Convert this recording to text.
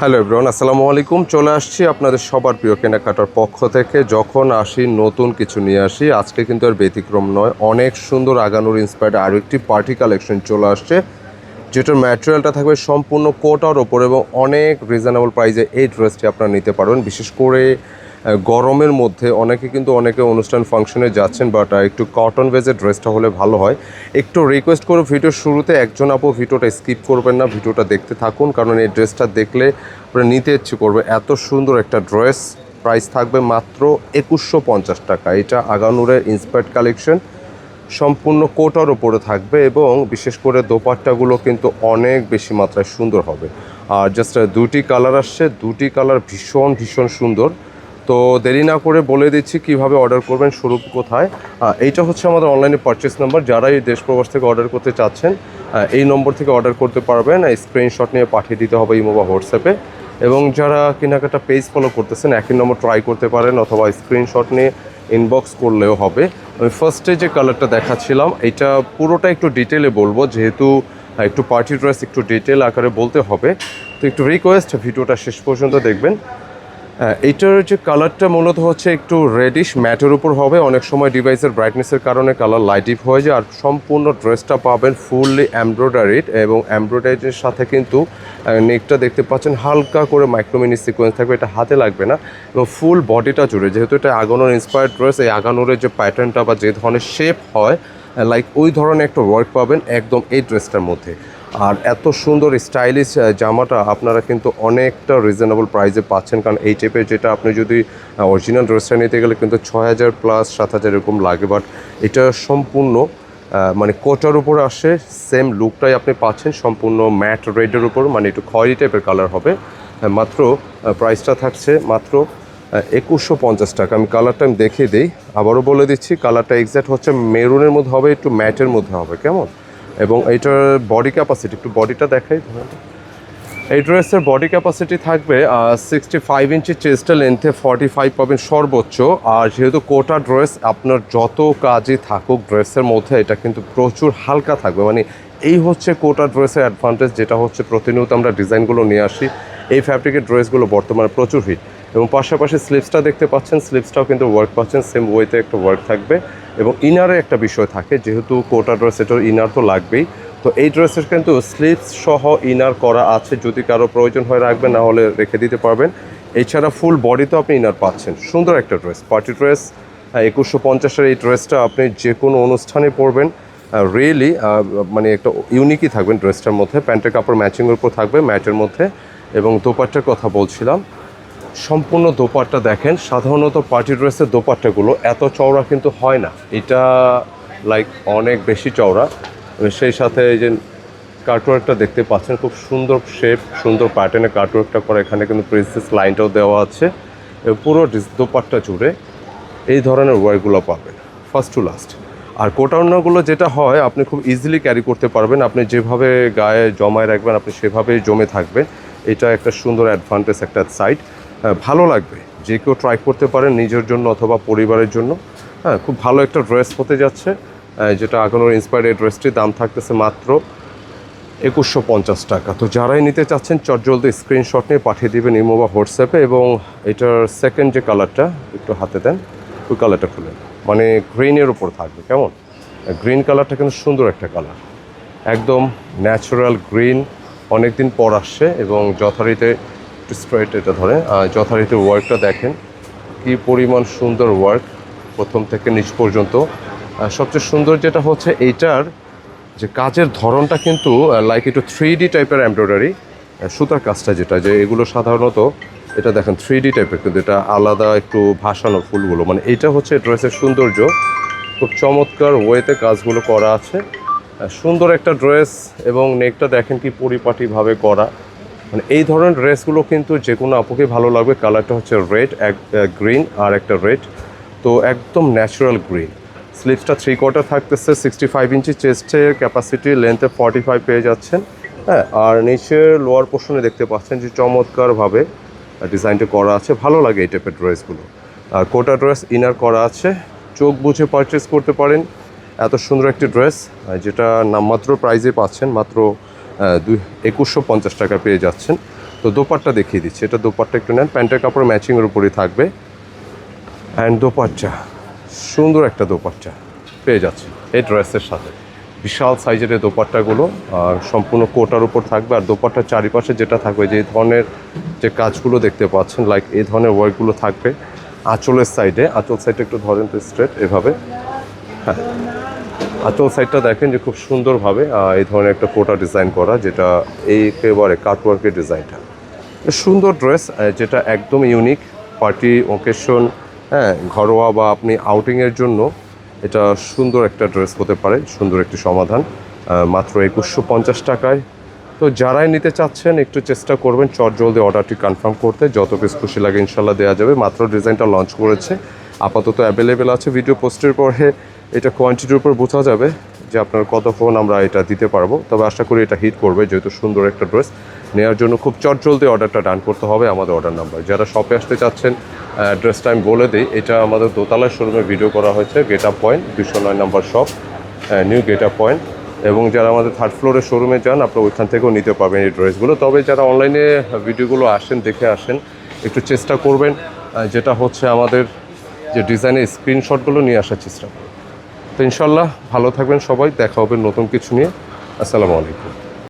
Hello everyone আসসালামু আলাইকুম চলে আসছি আপনাদের সবার প্রিয় কেনাকাটার পক্ষ থেকে। যখন আসি, নতুন কিছু নিয়ে আসি, আজকে কিন্তু আর ব্যতিক্রম নয়। অনেক সুন্দর আগানোর ইন্সপায়ার্ড আরও একটি পার্টি কালেকশন চলে আসছে, যেটার ম্যাটেরিয়ালটা থাকবে সম্পূর্ণ কোটার ওপর এবং অনেক রিজনেবল প্রাইসে এই ড্রেসটি আপনারা নিতে পারবেন। বিশেষ করে গরমের মধ্যে অনেকে কিন্তু অনেকে অনুষ্ঠান ফাংশনে যাচ্ছেন বাট একটু কটন বেজের ড্রেসটা হলে ভালো হয়। একটু রিকোয়েস্ট করো ভিডিওর শুরুতে, একজন আপু ভিডিওটা স্কিপ করবেন না ভিডিওটা দেখতে থাকুন, কারণ এই ড্রেসটা দেখলে আপনারা নিতে ইচ্ছে করবে। এত সুন্দর একটা ড্রেস প্রাইস থাকবে মাত্র একুশশো পঞ্চাশ টাকা। এটা আগানুরের ইন্সপায়ার্ড কালেকশন সম্পূর্ণ কোটার ওপরে থাকবে এবং বিশেষ করে দোপাট্টাগুলো কিন্তু অনেক বেশি মাত্রায় সুন্দর হবে। আর জাস্ট দুটি কালার আসছে, দুটি কালার ভীষণ ভীষণ সুন্দর। তো দেরি না করে বলে দিচ্ছি কীভাবে অর্ডার করবেন শুরু কোথায়। এইটা হচ্ছে আমাদের অনলাইনে পারচেস নাম্বার যারা এই দেশ প্রবাস থেকে অর্ডার করতে চাচ্ছেন এই নম্বর থেকে অর্ডার করতে পারবেন। স্ক্রিনশট নিয়ে পাঠিয়ে দিতে হবে ইমো বা হোয়াটসঅ্যাপে এবং যারা কেনাকাটা পেজ ফলো করতেছেন, একই নম্বর ট্রাই করতে পারেন অথবা স্ক্রিনশট নিয়ে ইনবক্স করলেও হবে। আমি ফার্স্টে যে কালারটা দেখাচ্ছিলাম, এটা পুরোটা একটু ডিটেলে বলব। যেহেতু একটু পার্টি ড্রেস একটু ডিটেল আকারে বলতে হবে। তো একটু রিকোয়েস্ট ভিডিওটা শেষ পর্যন্ত দেখবেন। এইটার যে কালারটা মূলত হচ্ছে একটু রেডিশ ম্যাটের উপর হবে। অনেক সময় ডিভাইসের ব্রাইটনেসের কারণে কালার লাইট ডিপ হয়ে যায়। আর সম্পূর্ণ ড্রেসটা পাবেন ফুললি এমব্রয়ডারিড এবং এমব্রয়ডারির সাথে কিন্তু নেকটা দেখতে পাচ্ছেন হালকা করে মাইক্রোমিনি সিকোয়েন্স থাকবে। এটা হাতে লাগবে না এবং ফুল বডিটা জুড়ে। যেহেতু এটা আগানোর ইন্সপায়ার্ড ড্রেস এই আগানোরের যে প্যাটার্নটা বা যে ধরনের শেপ হয় লাইক ওই ধরনের একটা ওয়ার্ক পাবেন একদম এই ড্রেসটার মধ্যে। আর এত সুন্দর স্টাইলিশ জামাটা আপনারা কিন্তু অনেকটা রিজনেবল প্রাইসে পাচ্ছেন। কারণ এই টাইপের যেটা আপনি যদি অরিজিনাল ড্রেসটা নিতে গেলে কিন্তু ছয় হাজার প্লাস সাত হাজার এরকম লাগে। বাট এটা সম্পূর্ণ মানে কোটার উপর আসে সেম লুকটাই আপনি পাচ্ছেন, সম্পূর্ণ ম্যাট রেডের উপর মানে একটু খয়েরি টাইপের কালার হবে। মাত্র প্রাইসটা থাকছে মাত্র একুশশো পঞ্চাশ টাকা। আমি কালারটা আমি দেখিয়ে দিই। আবারও বলে দিচ্ছি কালারটা এক্স্যাক্ট হচ্ছে মেরুনের মধ্যে হবে, একটু ম্যাটের মধ্যে হবে। কেমন? এবং এইটার বডি ক্যাপাসিটি একটু বডিটা দেখাই। এই ড্রেসের বডি ক্যাপাসিটি থাকবে সিক্সটি ফাইভ ইঞ্চি চেস্টের লেন্থে ফর্টি ফাইভ পাবেন সর্বোচ্চ। আর যেহেতু কোটা ড্রেস আপনার যত কাজই থাকুক ড্রেসের মধ্যে, এটা কিন্তু প্রচুর হালকা থাকবে। মানে এই হচ্ছে কোটা ড্রেসের অ্যাডভান্টেজ যেটা হচ্ছে প্রতিনিয়ত আমরা ডিজাইনগুলো নিয়ে আসি। এই ফ্যাব্রিকের ড্রেসগুলো বর্তমানে প্রচুর হিট এবং পাশাপাশি স্লিপসটা দেখতে পাচ্ছেন স্লিপসটাও কিন্তু ওয়ার্ক পাচ্ছেন সেম ওয়েতে একটা ওয়ার্ক থাকবে এবং ইনারে একটা বিষয় থাকে, যেহেতু কোটা ড্রেস এটার ইনার তো লাগবেই। তো এই ড্রেসের কিন্তু স্লিপস সহ ইনার করা আছে, যদি কারও প্রয়োজন হয় রাখবেন, না হলে রেখে দিতে পারবেন। এছাড়া ফুল বডিতেও আপনি ইনার পাচ্ছেন, সুন্দর একটা ড্রেস পার্টি ড্রেস একুশশো পঞ্চাশের এই ড্রেসটা আপনি যে কোনো অনুষ্ঠানে পরবেন রিয়েলি মানে একটা ইউনিকই থাকবেন ড্রেসটার মধ্যে, প্যান্টের কাপড় ম্যাচিংয়ের উপর থাকবে ম্যাটের মধ্যে। এবং দোপাট্টার কথা বলছিলাম সম্পূর্ণ দোপাট্টা দেখেন, সাধারণত পার্টি ড্রেসের দোপাট্টাগুলো এত চওড়া কিন্তু হয় না। এটা লাইক অনেক বেশি চওড়া। সেই সাথে এই যে কার্টওয়ার্কটা দেখতে পাচ্ছেন, খুব সুন্দর শেপ সুন্দর প্যাটার্নে কার্টওয়ার্কটা করে। এখানে কিন্তু প্রিন্সেস লাইনটাও দেওয়া আছে। পুরো দোপাট্টা জুড়ে এই ধরনের ওয়ারগুলো পাবেন ফার্স্ট টু লাস্ট আর কোটাউনাগুলো যেটা হয়, আপনি খুব ইজিলি ক্যারি করতে পারবেন। আপনি যেভাবে গায়ে জমায় রাখবেন, আপনি সেভাবেই জমে থাকবেন। এটা একটা সুন্দর অ্যাডভান্টেজ একটা সাইড ভালো লাগবে। যে কেউ ট্রাই করতে পারেন নিজের জন্য অথবা পরিবারের জন্য। হ্যাঁ খুব ভালো একটা ড্রেস হতে যাচ্ছে। যেটা আগানোর ইন্সপায়ার্ড ড্রেসটির দাম থাকতেছে মাত্র একুশশো পঞ্চাশ টাকা। তো যারাই নিতে চাচ্ছেন, চটজলদি স্ক্রিনশট নিয়ে পাঠিয়ে দেবেন ইমো বা হোয়াটসঅ্যাপে এবং এটার সেকেন্ড যে কালারটা একটু হাতে দেন, ওই কালারটা খুলেন মানে গ্রিনের ওপর থাকবে, কেমন? গ্রিন কালারটা কিন্তু সুন্দর একটা কালার একদম ন্যাচারাল গ্রিন অনেক দিন পর আসছে এবং যথারীতে একটু স্ট্রেট এটা ধরে। যথারীতি ওয়ার্কটা দেখেন। কি পরিমাণ সুন্দর ওয়ার্ক প্রথম থেকে নিচ পর্যন্ত। সবচেয়ে সুন্দর যেটা হচ্ছে এইটার যে কাজের ধরনটা কিন্তু লাইক একটু থ্রি ডি টাইপের এমব্রয়ডারি সুতার কাজটা যেটা, যে এগুলো সাধারণত এটা দেখেন থ্রি ডি টাইপের কিন্তু এটা আলাদা একটু ভাসানো ফুলগুলো। মানে এটা হচ্ছে ড্রেসের সৌন্দর্য। খুব চমৎকার ওয়েতে কাজগুলো করা আছে। সুন্দর একটা ড্রেস এবং নেকটা দেখেন কি পরিপাটিভাবে করা। মানে এই ধরনের ড্রেসগুলো কিন্তু যে কোনো আপুকে ভালো লাগবে। কালারটা হচ্ছে রেড, এক গ্রিন আর একটা রেড। তো একদম ন্যাচারাল গ্রিন। স্লিপসটা থ্রি কোয়ার্টার থাকতেছে সিক্সটি ফাইভ ইঞ্চি চেস্টের ক্যাপাসিটি লেন্থে ফর্টি ফাইভ পেয়ে যাচ্ছেন। হ্যাঁ আর নিচের লোয়ার পোর্শনে দেখতে পাচ্ছেন যে চমৎকারভাবে ডিজাইনটা করা আছে। ভালো লাগে এই টাইপের ড্রেসগুলো। আর কোটা ড্রেস ইনার করা আছে। চোখ বুঝে পারচেস করতে পারেন। এত সুন্দর একটি ড্রেস যেটা নামমাত্র প্রাইজে পাচ্ছেন। মাত্র দুই একুশশো পঞ্চাশ টাকা পেয়ে যাচ্ছেন। তো দোপাট্টা দেখিয়ে দিচ্ছি। এটা দোপাট্টা একটু নেন। প্যান্টের কাপড় ম্যাচিংয়ের উপরই থাকবে। অ্যান্ড দোপাট্টা, সুন্দর একটা দোপাট্টা পেয়ে যাচ্ছে এই ড্রেসের সাথে। বিশাল সাইজের এই দোপাট্টাগুলো সম্পূর্ণ কোটার উপর থাকবে। আর দোপাট্টার চারিপাশে যেটা থাকবে, যে ধরনের যে কাজগুলো দেখতে পাচ্ছেন লাইক এই ধরনের ওয়ার্কগুলো থাকবে আঁচলের সাইডে আঁচল সাইডে একটু ধরেন তো স্ট্রেট এভাবে। হ্যাঁ। আঁচল সাইডটা দেখেন যে খুব সুন্দরভাবে এই ধরনের একটা কোটা ডিজাইন করা, যেটা এই একেবারে কাটওয়ার্কের ডিজাইনটা সুন্দর ড্রেস যেটা একদম ইউনিক পার্টি ওকেশন হ্যাঁ ঘরোয়া বা আপনি আউটিংয়ের জন্য এটা সুন্দর একটা ড্রেস হতে পারে, সুন্দর একটি সমাধান মাত্র একুশশো পঞ্চাশ টাকায়। তো যারাই নিতে চাচ্ছেন, একটু চেষ্টা করবেন চট জলদি অর্ডারটি কনফার্ম করতে। যত পিস খুশি লাগে ইনশাল্লাহ দেওয়া যাবে। মাত্র ডিজাইনটা লঞ্চ করেছে। আপাতত অ্যাভেলেবেল আছে ভিডিও পোস্টের পরে। এটা কোয়ান্টিটির উপর বোঝা যাবে যে আপনার কত ফোন আমরা এটা দিতে পারব। তবে আশা করি এটা হিট করবে, যেহেতু সুন্দর একটা ড্রেস নেওয়ার জন্য খুব চটজলদি অর্ডারটা ডান করতে হবে আমাদের অর্ডার নাম্বার যারা শপে আসতে চাচ্ছেন ড্রেসটা আমি বলে দিই, এটা আমাদের দোতলার শোরুমে ভিডিও করা হয়েছে গেট আপ পয়েন্ট দুশো নয় number shop new gate up point এবং যারা আমাদের থার্ড ফ্লোরের শোরুমে যান, আপনারা ওইখান থেকেও নিতে পারবেন এই ড্রেসগুলো তবে যারা অনলাইনে ভিডিওগুলো আসেন, দেখে আসেন, একটু চেষ্টা করবেন যেটা হচ্ছে আমাদের যে ডিজাইনের স্ক্রিনশটগুলো নিয়ে আসার চেষ্টা করি তো ইনশাল্লাহ ভালো থাকবেন সবাই, দেখা হবে নতুন কিছু নিয়ে। আসসালামু আলাইকুম।